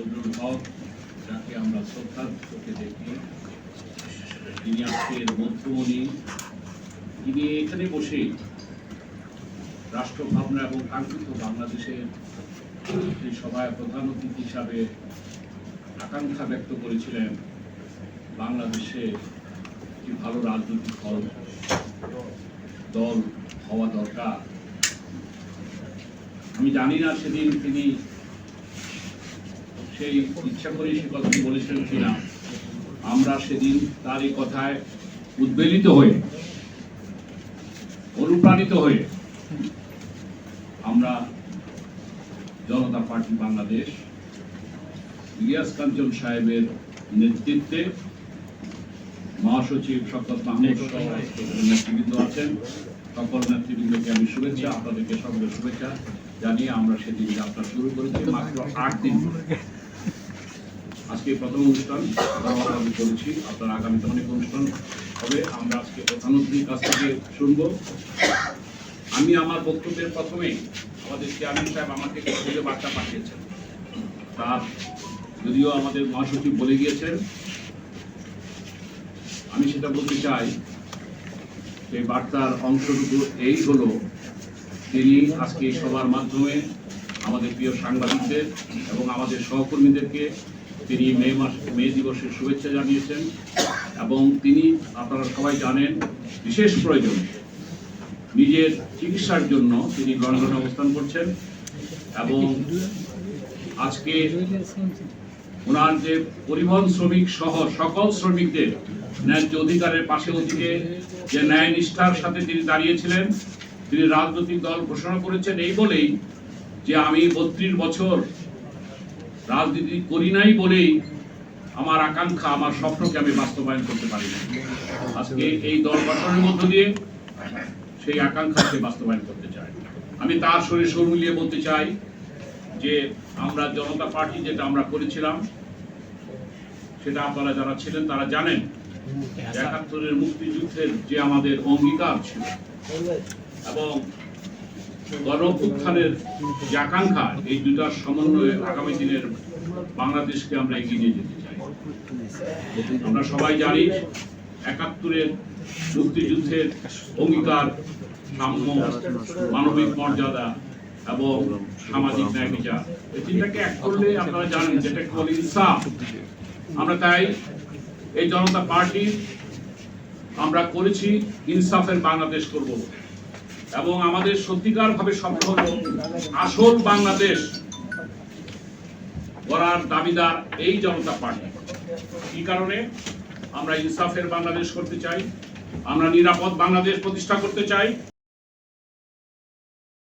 ফজলুল হক, যাকে আমরা শ্রদ্ধার চোখে দেখি, তিনি আজকের মধ্যমণি। তিনি এখানে বসে রাষ্ট্র ভাবনা এবং কাঙ্ক্ষিত বাংলাদেশের সভায় প্রধান অতিথি হিসাবে আকাঙ্ক্ষা ব্যক্ত করেছিলেন বাংলাদেশে একটি ভালো রাজনৈতিক দল দল হওয়া দরকার। আমি জানি না সেদিন তিনি সেই ইচ্ছা করে সে কথাটি বলেছেন কিনা, আমরা সেদিন তার এই কথায় উদ্বেলিত হয়ে, অনুপ্রাণিত হয়ে, আমরা জনতা পার্টি বাংলাদেশ, ইলিয়াস কাঞ্চন সাহেবের নেতৃত্বে মহাসচিব শকত মাহমুদ নেতৃবৃন্দ আছেন সকল নেতৃবৃন্দকে আমি শুভেচ্ছা, আপনাদেরকে সকলের শুভেচ্ছা জানিয়ে আমরা সেদিন যাত্রা শুরু করেছি, মাত্র আট দিন। আজকে প্রথম অনুষ্ঠান আমি করেছি আপনার আগামীতে অনেক অনুষ্ঠান হবে, আমরা আজকে প্রধান অতিথির কাছ থেকে শুনব। আমি আমার বক্তব্যের প্রথমেই আমাদের চেয়ারম্যান সাহেব আমাকে কিছু বার্তা পাঠিয়েছেন। তার যদিও আমাদের মহাসচিব বলে গিয়েছেন, আমি সেটা বলতে চাই এই বার্তার অংশটুকু এই হলো, তিনি আজকে সবার মাধ্যমে আমাদের প্রিয় সাংবাদিকদের এবং আমাদের সহকর্মীদেরকে তিনি মে মাস, মে দিবসের শুভেচ্ছা জানিয়েছেন এবং তিনি, আপনারা সবাই জানেন, বিশেষ প্রয়োজন নিজের চিকিৎসার জন্য তিনি লন্ডনে অবস্থান করছেন এবং আজকে ওনার যে পরিবহন শ্রমিক সহ সকল শ্রমিকদের ন্যায্য অধিকারের পাশে ওদিকে যে ন্যায় নিষ্ঠার সাথে তিনি দাঁড়িয়েছিলেন, তিনি রাজনৈতিক দল ঘোষণা করেছেন এই বলেই যে আমি বত্রিশ বছর রাজনীতি করি নাই বলেই আমার আকাঙ্ক্ষা, আমার স্বপ্নকে আমি বাস্তবায়ন করতে পারি না আজকে এই দল গঠনের মধ্য দিয়ে সেই আকাঙ্ক্ষাকে বাস্তবায়ন করতে চাই। আমি তার শরীর সুর মিলিয়ে বলতে চাই যে আমরা জনতা পার্টি যেটা আমরা করেছিলাম, সেটা আপনারা যারা ছিলেন তারা জানেন, একাত্তরের মুক্তিযুদ্ধের যে আমাদের অঙ্গীকার ছিল। এবং গণ উত্থানের যে আকাঙ্ক্ষা, এই দুটার সমন্বয়ে আগামী দিনের বাংলাদেশকে আমরা এগিয়ে নিয়ে যেতে চাই। আমরা সবাই জানি একাত্তরের মুক্তিযুদ্ধের অঙ্গীকার সাম্য, মানবিক মর্যাদা এবং সামাজিক ন্যায় বিচার। এই তিনটাকে এক করলে আপনারা জানেন যেটা বলে ইনসাফ আমরা তাই এই জনতা পার্টি, আমরা করেছি, ইনসাফের বাংলাদেশ করব। এবং আমাদের সত্যিকার ভাবে সফল আসল বাংলাদেশ গড়ার দাবিদার এই জনতা পার্টি। কি কারণে? আমরা ইনসাফের বাংলাদেশ করতে চাই, আমরা নিরাপদ বাংলাদেশ প্রতিষ্ঠা করতে চাই